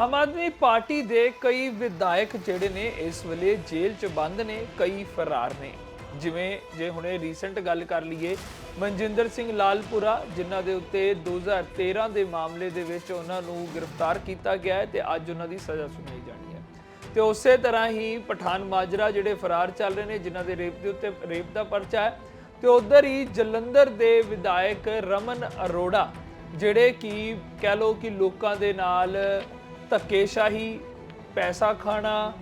ਆਮ Aadmi party ਦੇ ਕਈ ਵਿਧਾਇਕ ਜਿਹੜੇ ਨੇ ਇਸ ਵੇਲੇ ਜੇਲ੍ਹ 'ਚ ਬੰਦ ਨੇ, ਕਈ ਫਰਾਰ ਨੇ। ਜਿਵੇਂ ਜੇ ਹੁਣੇ ਰੀਸੈਂਟ ਗੱਲ ਕਰ ਲਈਏ, ਮਨਜਿੰਦਰ ਸਿੰਘ ਲਾਲਪੁਰਾ, ਜਿਨ੍ਹਾਂ ਦੇ ਉੱਤੇ 2013 ਦੇ ਮਾਮਲੇ ਦੇ ਵਿੱਚ ਉਹਨਾਂ ਨੂੰ ਗ੍ਰਿਫਤਾਰ ਕੀਤਾ ਗਿਆ ਹੈ ਤੇ ਅੱਜ ਉਹਨਾਂ ਦੀ ਸਜ਼ਾ ਸੁਣਾਈ ਜਾਣੀ ਹੈ। ਤੇ ਉਸੇ ਤਰ੍ਹਾਂ ਹੀ ਪਠਾਨ ਮਾਜਰਾ ਜਿਹੜੇ ਫਰਾਰ ਚੱਲ ਰਹੇ ਨੇ, ਜਿਨ੍ਹਾਂ ਦੇ ਰੇਪ ਦੇ ਉੱਤੇ ਰੇਪ ਦਾ ਪਰਚਾ ਹੈ, ਤੇ ਉਧਰ ਹੀ ਜਲੰਧਰ ਦੇ ਵਿਧਾਇਕ ਰਮਨ ਅਰੋੜਾ, ਜਿਹੜੇ ਕਿ ਕਹਿ ਲੋ ਕਿ ਲੋਕਾਂ ਦੇ ਨਾਲ ਧੱਕੇਸ਼ਾਹੀ, ਪੈਸਾ ਖਾਣਾ,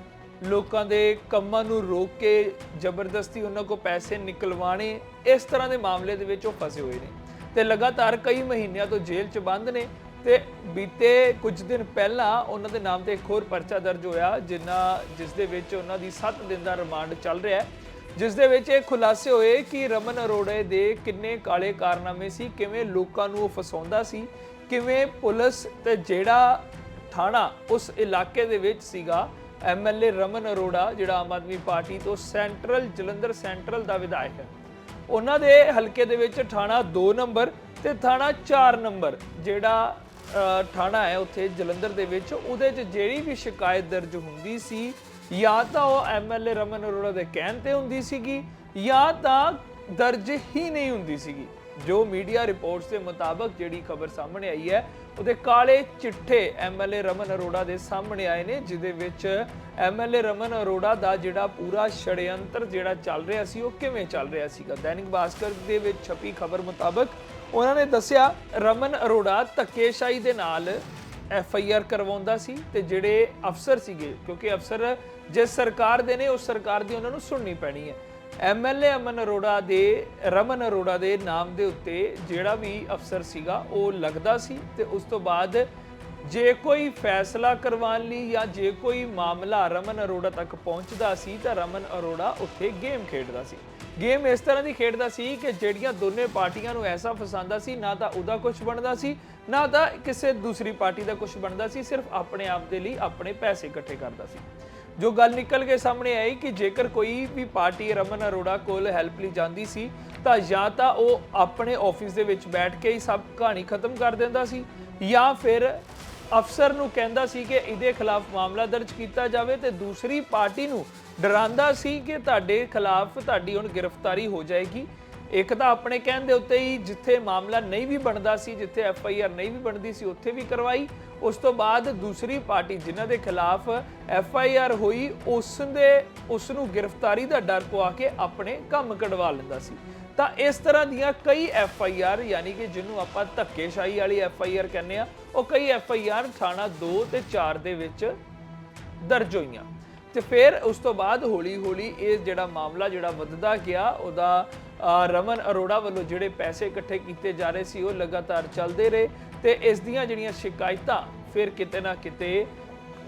ਲੋਕਾਂ ਦੇ ਕੰਮਾਂ ਨੂੰ ਰੋਕ ਕੇ ਜ਼ਬਰਦਸਤੀ ਉਹਨਾਂ ਕੋ ਪੈਸੇ ਨਿਕਲਵਾਣੇ ਇਸ ਤਰ੍ਹਾਂ ਦੇ ਮਾਮਲੇ ਦੇ ਵਿੱਚ ਉਹ ਫਸੇ ਹੋਏ ਨੇ। ਤੇ ਲਗਾਤਾਰ ਕਈ ਮਹੀਨਿਆਂ ਤੋਂ ਜੇਲ੍ਹ 'ਚ ਬੰਦ ਨੇ ਤੇ ਬੀਤੇ ਕੁਝ ਦਿਨ ਪਹਿਲਾਂ ਉਹਨਾਂ ਦੇ ਨਾਮ ਤੇ ਇੱਕ ਹੋਰ ਪਰਚਾ ਦਰਜ ਹੋਇਆ ਜਿਨ੍ਹਾਂ ਜਿਸ ਦੇ ਵਿੱਚ ਉਹਨਾਂ ਦੀ 7 ਦਿਨ ਦਾ ਰਿਮਾਂਡ ਚੱਲ ਰਿਹਾ ਹੈ। ਜਿਸ ਦੇ ਵਿੱਚ ਇਹ ਖੁਲਾਸੇ ਹੋਏ ਕਿ ਰਮਨ ਅਰੋੜੇ ਦੇ ਕਿੰਨੇ ਕਾਲੇ ਕਾਰਨਾਮੇ ਸੀ, ਕਿਵੇਂ ਲੋਕਾਂ ਨੂੰ ਉਹ ਫਸਾਉਂਦਾ ਸੀ, ਕਿਵੇਂ ਪੁਲਿਸ ਤੇ ਜਿਹੜਾ ਥਾਣਾ ਉਸ ਇਲਾਕੇ ਦੇ ਵਿੱਚ ਸੀਗਾ। ਐਮਐਲਏ ਰਮਨ ਅਰੋੜਾ, ਜਿਹੜਾ ਆਮ ਆਦਮੀ ਪਾਰਟੀ ਤੋਂ ਸੈਂਟਰਲ, ਜਲੰਧਰ ਸੈਂਟਰਲ ਦਾ ਵਿਧਾਇਕ ਹੈ। ਉਹਨਾਂ ਦੇ ਹਲਕੇ ਦੇ ਵਿੱਚ ਥਾਣਾ 2 ਨੰਬਰ ਤੇ ਥਾਣਾ 4 ਨੰਬਰ, ਜਿਹੜਾ ਥਾਣਾ ਹੈ ਉੱਥੇ ਜਲੰਧਰ ਦੇ ਵਿੱਚ, ਉਹਦੇ 'ਚ ਜਿਹੜੀ ਵੀ ਸ਼ਿਕਾਇਤ ਦਰਜ ਹੁੰਦੀ ਸੀ, ਜਾਂ ਤਾਂ ਉਹ ਐਮਐਲਏ ਰਮਨ ਅਰੋੜਾ ਦੇ ਕਹਿਣ ਤੇ ਹੁੰਦੀ ਸੀਗੀ, ਜਾਂ ਤਾਂ ਦਰਜ ਹੀ ਨਹੀਂ ਹੁੰਦੀ ਸੀਗੀ। ਜੋ ਮੀਡੀਆ ਰਿਪੋਰਟਸ ਦੇ ਮੁਤਾਬਕ ਜਿਹੜੀ ਖਬਰ ਸਾਹਮਣੇ ਆਈ ਹੈ, ਉਹਦੇ ਕਾਲੇ ਚਿੱਠੇ ਐਮਐਲਏ ਰਮਨ ਅਰੋੜਾ ਦੇ ਸਾਹਮਣੇ ਆਏ ਨੇ ਜਿਦੇ ਵਿੱਚ ਐਮਐਲਏ ਰਮਨ ਅਰੋੜਾ ਦਾ ਜਿਹੜਾ ਪੂਰਾ ਛੜਯੰਤਰ ਜਿਹੜਾ ਚੱਲ ਰਿਹਾ ਸੀ, ਉਹ ਕਿਵੇਂ ਚੱਲ ਰਿਹਾ ਸੀਗਾ? ਦੈਨਿਕ ਭਾਸਕਰ ਦੇ ਵਿੱਚ ਛਪੀ ਖਬਰ ਮੁਤਾਬਕ ਉਹਨਾਂ ਨੇ ਦੱਸਿਆ, ਰਮਨ ਅਰੋੜਾ ਧੱਕੇਸ਼ਾਹੀ ਦੇ ਨਾਲ ਐਫ ਆਈ ਆਰ ਕਰਵਾਉਂਦਾ ਸੀ ਤੇ ਜਿਹੜੇ ਅਫਸਰ ਸੀਗੇ, ਕਿਉਂਕਿ ਅਫਸਰ ਜਿਸ ਸਰਕਾਰ ਦੇ ਨੇ, ਉਸ ਸਰਕਾਰ ਦੀ ਉਹਨਾਂ ਨੂੰ ਸੁਣਨੀ ਪੈਣੀ ਹੈ। ਐਮਐਲਏ ਅਮਨ ਅਰੋੜਾ ਦੇ, ਰਮਨ ਅਰੋੜਾ ਦੇ ਨਾਮ ਦੇ ਉੱਤੇ ਜਿਹੜਾ ਵੀ ਅਫਸਰ ਸੀਗਾ, ਉਹ ਲੱਗਦਾ ਸੀ ਤੇ ਉਸ ਤੋਂ ਬਾਅਦ ਜੇ ਕੋਈ ਫੈਸਲਾ ਕਰਵਾਉਣ ਲਈ ਜਾਂ ਜੇ ਕੋਈ ਮਾਮਲਾ ਰਮਨ ਅਰੋੜਾ ਤੱਕ ਪਹੁੰਚਦਾ ਸੀ ਤਾਂ ਰਮਨ ਅਰੋੜਾ ਉੱਥੇ ਗੇਮ ਖੇਡਦਾ ਸੀ। ਗੇਮ ਇਸ ਤਰ੍ਹਾਂ ਦੀ ਖੇਡਦਾ ਸੀ ਕਿ ਜਿਹੜੀਆਂ ਦੋਨੇ ਪਾਰਟੀਆਂ ਨੂੰ ਐਸਾ ਫਸਾਉਂਦਾ ਸੀ, ਨਾ ਤਾਂ ਉਹਦਾ ਕੁਝ ਬਣਦਾ ਸੀ, ਨਾ ਤਾਂ ਕਿਸੇ ਦੂਸਰੀ ਪਾਰਟੀ ਦਾ ਕੁਝ ਬਣਦਾ ਸੀ, ਸਿਰਫ ਆਪਣੇ ਆਪ ਦੇ ਲਈ ਆਪਣੇ ਪੈਸੇ ਇਕੱਠੇ ਕਰਦਾ ਸੀ। ਜੋ ਗੱਲ ਨਿਕਲ ਕੇ ਸਾਹਮਣੇ ਆਈ ਕਿ ਜੇਕਰ ਕੋਈ ਵੀ ਪਾਰਟੀ ਰਮਨ ਅਰੋੜਾ ਕੋਲ ਹੈਲਪ ਲਈ ਜਾਂਦੀ ਸੀ, ਤਾਂ ਜਾਂ ਤਾਂ ਉਹ ਆਪਣੇ ਆਫਿਸ ਦੇ ਵਿੱਚ ਬੈਠ ਕੇ ਹੀ ਸਭ ਕਹਾਣੀ ਖਤਮ ਕਰ ਦਿੰਦਾ ਸੀ, ਜਾਂ ਫਿਰ ਅਫਸਰ ਨੂੰ ਕਹਿੰਦਾ ਸੀ ਕਿ ਇਹਦੇ ਖਿਲਾਫ ਮਾਮਲਾ ਦਰਜ ਕੀਤਾ ਜਾਵੇ ਤੇ ਦੂਸਰੀ ਪਾਰਟੀ ਨੂੰ ਡਰਾਉਂਦਾ ਸੀ ਕਿ ਤੁਹਾਡੇ ਖਿਲਾਫ ਤੁਹਾਡੀ ਹੁਣ ਗ੍ਰਿਫਤਾਰੀ ਹੋ ਜਾਏਗੀ। ਇੱਕ ਤਾਂ ਆਪਣੇ ਕਹਿਣ ਦੇ ਉੱਤੇ ਹੀ ਜਿੱਥੇ ਮਾਮਲਾ ਨਹੀਂ ਵੀ ਬਣਦਾ ਸੀ, ਜਿੱਥੇ ਐਫ ਆਈ ਆਰ ਨਹੀਂ ਵੀ ਬਣਦੀ ਸੀ, ਉੱਥੇ ਵੀ ਕਰਵਾਈ। ਉਸ ਤੋਂ ਬਾਅਦ ਦੂਸਰੀ ਪਾਰਟੀ ਜਿਨ੍ਹਾਂ ਦੇ ਖਿਲਾਫ ਐਫ ਆਈ ਆਰ ਹੋਈ ਉਸ ਦੇ ਉਸ ਨੂੰ ਗ੍ਰਿਫਤਾਰੀ ਦਾ ਡਰ ਪਵਾ ਕੇ ਆਪਣੇ ਕੰਮ ਕਢਵਾ ਲੈਂਦਾ ਸੀ। ਤਾਂ ਇਸ ਤਰ੍ਹਾਂ ਦੀਆਂ ਕਈ ਐਫ ਆਈ ਆਰ, ਯਾਨੀ ਕਿ ਜਿਹਨੂੰ ਆਪਾਂ ਧੱਕੇਸ਼ਾਹੀ ਵਾਲੀ ਐਫ ਆਈ ਆਰ ਕਹਿੰਦੇ ਆ ਉਹ ਕਈ ਐਫ ਆਈ ਆਰ ਥਾਣਾ 2 ਤੇ 4 ਦੇ ਵਿੱਚ ਦਰਜ ਹੋਈਆਂ। ਤੇ ਫਿਰ ਉਸ ਤੋਂ ਬਾਅਦ ਹੌਲੀ ਹੌਲੀ ਇਹ ਜਿਹੜਾ ਮਾਮਲਾ ਜਿਹੜਾ ਵੱਧਦਾ ਗਿਆ, ਉਹਦਾ ਰਮਨ ਅਰੋੜਾ ਵੱਲੋਂ ਜਿਹੜੇ ਪੈਸੇ ਇਕੱਠੇ ਕੀਤੇ ਜਾ ਰਹੇ ਸੀ, ਉਹ ਲਗਾਤਾਰ ਚੱਲਦੇ ਰਹੇ ਤੇ ਇਸ ਦੀਆਂ ਜਿਹੜੀਆਂ ਸ਼ਿਕਾਇਤਾਂ, ਫਿਰ ਕਿਤੇ ਨਾ ਕਿਤੇ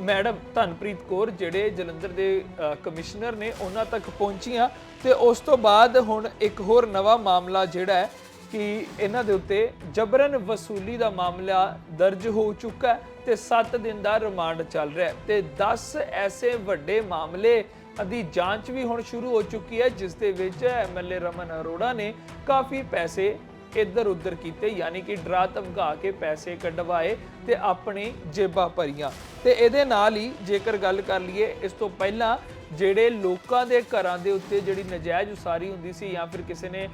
ਮੈਡਮ ਧਨਪ੍ਰੀਤ ਕੌਰ ਜਿਹੜੇ ਜਲੰਧਰ ਦੇ ਕਮਿਸ਼ਨਰ ਨੇ ਉਹਨਾਂ ਤੱਕ ਪਹੁੰਚੀਆਂ ਤੇ ਉਸ ਤੋਂ ਬਾਅਦ ਹੁਣ ਇੱਕ ਹੋਰ ਨਵਾਂ ਮਾਮਲਾ ਜਿਹੜਾ ਹੈ ਕਿ ਇਹਨਾਂ ਦੇ ਉੱਤੇ ਜਬਰਨ ਵਸੂਲੀ ਦਾ ਮਾਮਲਾ ਦਰਜ ਹੋ ਚੁੱਕਾ ਹੈ ਤੇ 7 ਦਿਨ ਦਾ ਰਿਮਾਂਡ ਚੱਲ ਰਿਹਾ ਹੈ ਤੇ 10 ਐਸੇ ਵੱਡੇ ਮਾਮਲੇ ਦੀ ਜਾਂਚ ਵੀ ਹੁਣ ਸ਼ੁਰੂ ਹੋ ਚੁੱਕੀ ਹੈ, ਜਿਸ ਦੇ ਵਿੱਚ ਐਮਐਲਏ ਰਮਨ ਅਰੋੜਾ ਨੇ ਕਾਫੀ ਪੈਸੇ ਇੱਧਰ ਉੱਧਰ ਕੀਤੇ, ਯਾਨੀ ਕਿ ਡਰਾ ਧਮਕਾ ਕੇ ਪੈਸੇ ਕਢਵਾਏ ਤੇ ਆਪਣੀ ਜੇਬਾਂ ਭਰੀਆਂ। ਤੇ ਇਹਦੇ ਨਾਲ ਹੀ ਜੇਕਰ ਗੱਲ ਕਰ ਲਈਏ, ਇਸ ਤੋਂ ਪਹਿਲਾਂ ਜਿਹੜੇ ਲੋਕਾਂ ਦੇ ਘਰਾਂ ਦੇ ਉੱਤੇ ਜਿਹੜੀ ਨਜਾਇਜ਼ ਉਸਾਰੀ ਹੁੰਦੀ ਸੀ ਜਾਂ ਫਿਰ ਕਿਸੇ ਨੇ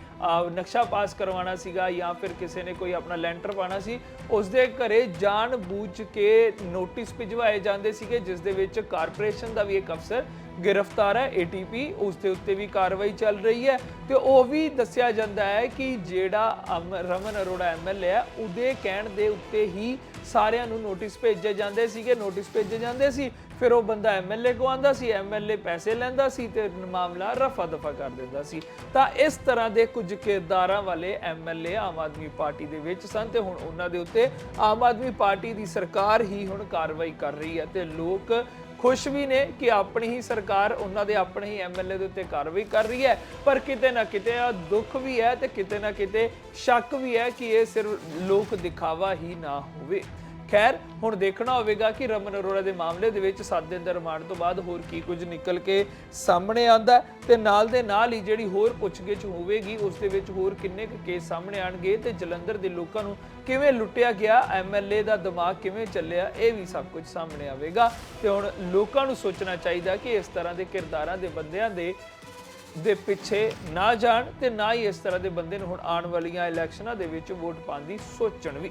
ਨਕਸ਼ਾ ਪਾਸ ਕਰਵਾਉਣਾ ਸੀਗਾ ਜਾਂ ਫਿਰ ਕਿਸੇ ਨੇ ਕੋਈ ਆਪਣਾ ਲੈਂਟਰ ਪਾਣਾ ਸੀ, ਉਸ ਦੇ ਘਰੇ ਜਾਣ ਬੂਝ ਕੇ ਨੋਟਿਸ ਭਿਜਵਾਏ ਜਾਂਦੇ ਸੀਗੇ, ਜਿਸ ਦੇ ਵਿੱਚ ਕਾਰਪੋਰੇਸ਼ਨ ਦਾ ਵੀ ਇੱਕ ਅਫਸਰ ਗ੍ਰਿਫਤਾਰ ਹੈ ਏਟੀਪੀ ਉਸ ਦੇ ਉੱਤੇ ਵੀ ਕਾਰਵਾਈ ਚੱਲ ਰਹੀ ਹੈ ਤੇ ਉਹ ਵੀ ਦੱਸਿਆ ਜਾਂਦਾ ਹੈ ਕਿ ਜਿਹੜਾ ਰਮਨ ਅਰੋੜਾ ਐਮਐਲਏ ਹੈ, ਉਹਦੇ ਕਹਿਣ ਦੇ ਉੱਤੇ ਹੀ ਸਾਰਿਆਂ ਨੂੰ ਨੋਟਿਸ ਭੇਜੇ ਜਾਂਦੇ ਸੀਗੇ। ਨੋਟਿਸ ਭੇਜੇ ਜਾਂਦੇ ਸੀ, ਫਿਰ ਉਹ ਬੰਦਾ ਐਮਐਲਏ ਕੋ ਆਂਦਾ ਸੀ ਐਮਐਲਏ ਪੈਸੇ ਲੈਂਦਾ ਸੀ ਤੇ ਮਾਮਲਾ ਰਫਾ ਦਫਾ ਕਰ ਦਿੰਦਾ ਸੀ। ਤਾਂ ਇਸ ਤਰ੍ਹਾਂ ਦੇ ਕੁਝ ਕਿਰਦਾਰਾਂ ਵਾਲੇ ਐਮਐਲਏ ਆਮ ਆਦਮੀ ਪਾਰਟੀ ਦੇ ਵਿੱਚ ਸਨ ਤੇ ਹੁਣ ਉਹਨਾਂ ਦੇ ਉੱਤੇ ਆਮ ਆਦਮੀ ਪਾਰਟੀ ਦੀ ਸਰਕਾਰ ਹੀ ਹੁਣ ਕਾਰਵਾਈ ਕਰ ਰਹੀ ਹੈ ਤੇ ਲੋਕ ਖੁਸ਼ ਵੀ ਨੇ ਕਿ ਆਪਣੀ ਹੀ ਸਰਕਾਰ ਉਹਨਾਂ ਦੇ ਆਪਣੇ ਹੀ ਐਮਐਲਏ ਦੇ ਉੱਤੇ ਕਾਰਵਾਈ ਕਰ ਰਹੀ ਹੈ। ਪਰ ਕਿਤੇ ਨਾ ਕਿਤੇ ਆ ਦੁੱਖ ਵੀ ਹੈ ਤੇ ਕਿਤੇ ਨਾ ਕਿਤੇ ਸ਼ੱਕ ਵੀ ਹੈ ਕਿ ਇਹ ਸਿਰਫ ਲੋਕ ਦਿਖਾਵਾ ਹੀ ਨਾ ਹੋਵੇ। ਖੈਰ, ਹੁਣ ਦੇਖਣਾ ਹੋਵੇਗਾ ਕਿ ਰਮਨ ਅਰੋੜਾ ਦੇ ਮਾਮਲੇ ਦੇ ਵਿੱਚ 7 ਦਿਨ ਦਾ ਰਿਮਾਂਡ ਤੋਂ ਬਾਅਦ ਹੋਰ ਕੀ ਕੁਝ ਨਿਕਲ ਕੇ ਸਾਹਮਣੇ ਆਂਦਾ ਤੇ ਨਾਲ ਦੇ ਨਾਲ ਹੀ ਜਿਹੜੀ ਹੋਰ ਪੁੱਛਗਿੱਛ ਹੋਵੇਗੀ, ਉਸ ਦੇ ਵਿੱਚ ਹੋਰ ਕਿੰਨੇ ਕੁ ਕੇਸ ਸਾਹਮਣੇ ਆਣਗੇ ਤੇ ਜਲੰਧਰ ਦੇ ਲੋਕਾਂ ਨੂੰ ਕਿਵੇਂ ਲੁੱਟਿਆ ਗਿਆ ਐਮਐਲਏ ਦਾ ਦਿਮਾਗ ਕਿਵੇਂ ਚੱਲਿਆ, ਇਹ ਵੀ ਸਭ ਕੁਝ ਸਾਹਮਣੇ ਆਵੇਗਾ। ਤੇ ਹੁਣ ਲੋਕਾਂ ਨੂੰ ਸੋਚਣਾ ਚਾਹੀਦਾ ਕਿ ਇਸ ਤਰ੍ਹਾਂ ਦੇ ਕਿਰਦਾਰਾਂ ਦੇ ਬੰਦਿਆਂ ਦੇ ਦੇ ਪਿੱਛੇ ਨਾ ਜਾਣ ਤੇ ਨਾ ਹੀ ਇਸ ਤਰ੍ਹਾਂ ਦੇ ਬੰਦੇ ਨੂੰ ਹੁਣ ਆਉਣ ਵਾਲੀਆਂ ਇਲੈਕਸ਼ਨਾਂ ਦੇ ਵਿੱਚ ਵੋਟ ਪਾਉਣ ਦੀ ਸੋਚਣ ਵੀ।